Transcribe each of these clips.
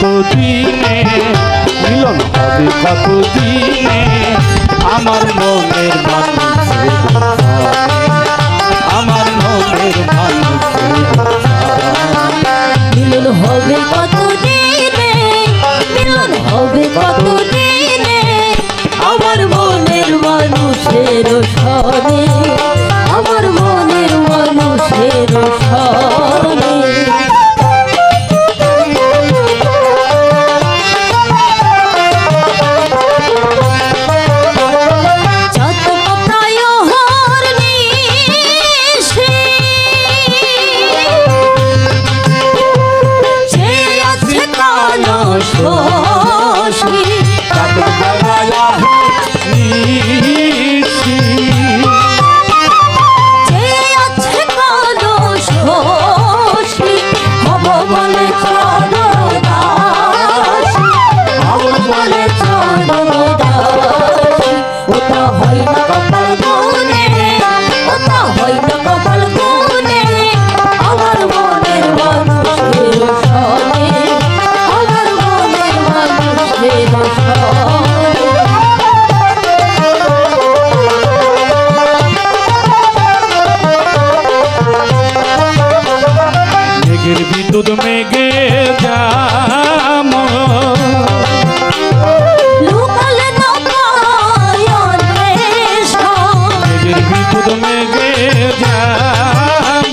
কাপুদিনে মিলন হবে কাপুদিনে আমার মনের মানুষ আমার মনের মানুষ হবে হয় না দুধ মেঘে যাম। দুধ মেঘে যাম।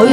ওই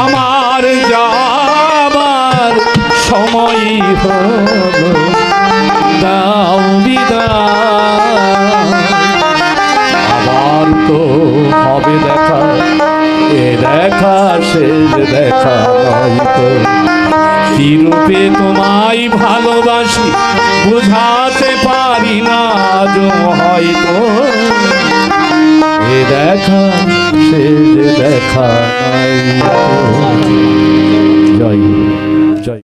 আমার যাবার সময় হল। আমার তো হবে দেখা। এ দেখা শেষ দেখা তো। চিরূপে তোমায় ভালোবাসি বুঝাতে পারি না আজ হয়তো। এ দেখা সে দেখা